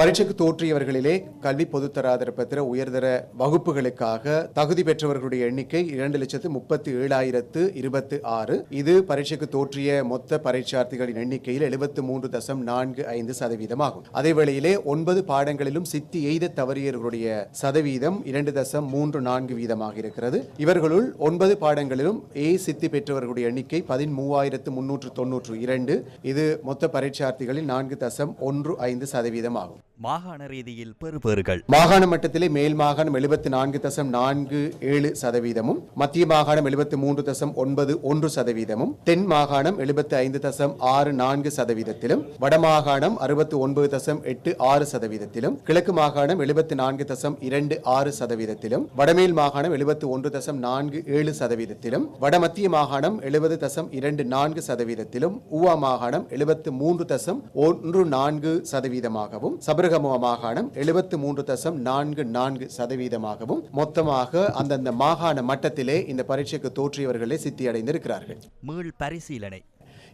பரீட்சைக்கு தோற்றியவர்களிலே கல்வி பொதுத்தராதர பத்திர உயர்தர வகுப்புகளுக்காக தகுதி பெற்றவர்களுடைய எண்ணிக்கை இரண்டு லட்சத்து முப்பத்தி ஏழாயிரத்து இருபத்தி ஆறு. இது பரீட்சைக்கு தோற்றிய மொத்த பரீட்சார்த்திகளின் எண்ணிக்கையில் எழுபத்து மூன்று தசம் நான்கு ஐந்து சதவீதமாகும். அதே வேளையிலே ஒன்பது பாடங்களிலும் சித்தி எய்த தவறியவர்களுடைய சதவீதம் இரண்டு தசம் மூன்று நான்கு வீதமாக இருக்கிறது. இவர்களுள் ஒன்பது பாடங்களிலும் ஏ சித்தி பெற்றவர்களுடைய எண்ணிக்கை பதிமூவாயிரத்து முன்னூற்று தொன்னூற்று இரண்டு. இது மொத்த பரீட்சார்த்திகளில் நான்கு தசம் ஒன்று ஐந்து சதவீதமாகும். மாகாண ரீதியில் பெறுபேறுகள் மாகாண மட்டத்திலே மேல் மாகாணம் எழுபத்தி நான்கு தசம் நான்கு ஏழு சதவீதமும் மத்திய மாகாணம் எழுபத்தி மூன்று தசம் ஒன்பது ஒன்று சதவீதமும் தென் மாகாணம் எழுபத்தி ஐந்து தசம் ஆறு நான்கு சதவீதத்திலும் வடமாகாணம் அறுபத்தி ஒன்பது தசம் எட்டு ஆறு சதவீதத்திலும் கிழக்கு மாகாணம் எழுபத்தி நான்கு தசம் இரண்டு ஆறு சதவீதத்திலும் வடமேல் மாகாணம் எழுபத்தி ஒன்று தசம் நான்கு ஏழு சதவீதத்திலும் வடமத்திய மாகாணம் எழுபது தசம் இரண்டு நான்கு சதவீதத்திலும் ஊவா மாகாணம் எழுபத்து மூன்று தசம் ஒன்று நான்கு சதவீதமாகவும் சபர சபரகமுவ மாகாணம் எழுபத்து மூன்று தசம் நான்கு நான்கு சதவீதமாகவும் மொத்தமாக அந்தந்த மாகாண மட்டத்திலே இந்த பரீட்சைக்கு தோற்றியவர்களே சித்தியடைந்திருக்கிறார்கள். மீள் பரிசீலனை.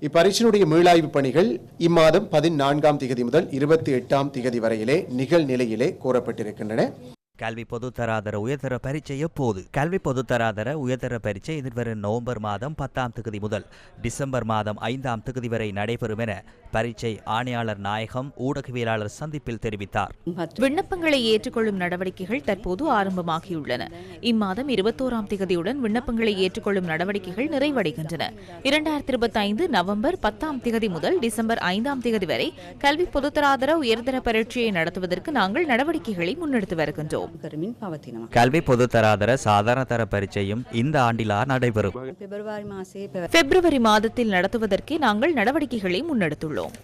இப்பரீட்சையினுடைய மீளாய்வு பணிகள் இம்மாதம் பதினான்காம் திகதி முதல் இருபத்தி எட்டாம் திகதி வரையிலே நிகழ்நிலையிலே கூறப்பட்டிருக்கின்றன. கல்வி தராதர உயர்தர பரீட்சை எப்போது? கல்வி பொதுத்தராதர உயர்தர பரீட்சை எதிர்வரும் நவம்பர் மாதம் பத்தாம் தேதி முதல் டிசம்பர் மாதம் ஐந்தாம் தேதி வரை நடைபெறும் என பரீட்சை ஆணையாளர் நாயகம் ஊடகவியலாளர் சந்திப்பில் தெரிவித்தார். விண்ணப்பங்களை ஏற்றுக்கொள்ளும் நடவடிக்கைகள் தற்போது ஆரம்பமாகியுள்ளன. இம்மாதம் இருபத்தோராம் திகதியுடன் விண்ணப்பங்களை ஏற்றுக்கொள்ளும் நடவடிக்கைகள் நிறைவடைகின்றன. இரண்டாயிரத்தி இருபத்தி ஐந்து நவம்பர் பத்தாம் திகதி முதல் டிசம்பர் ஐந்தாம் திகதி வரை கல்வி பொது தராதர உயர்தர பரீட்சையை நடத்துவதற்கு நாங்கள் நடவடிக்கைகளை முன்னெடுத்து வருகின்றோம். கல்வி சாதாரண தர பரீட்சையும் இந்த ஆண்டிலா நடைபெறும். பிப்ரவரி மாதத்தில் நடத்துவதற்கே நாங்கள் நடவடிக்கைகளை முன்னெடுத்துள்ளோம்.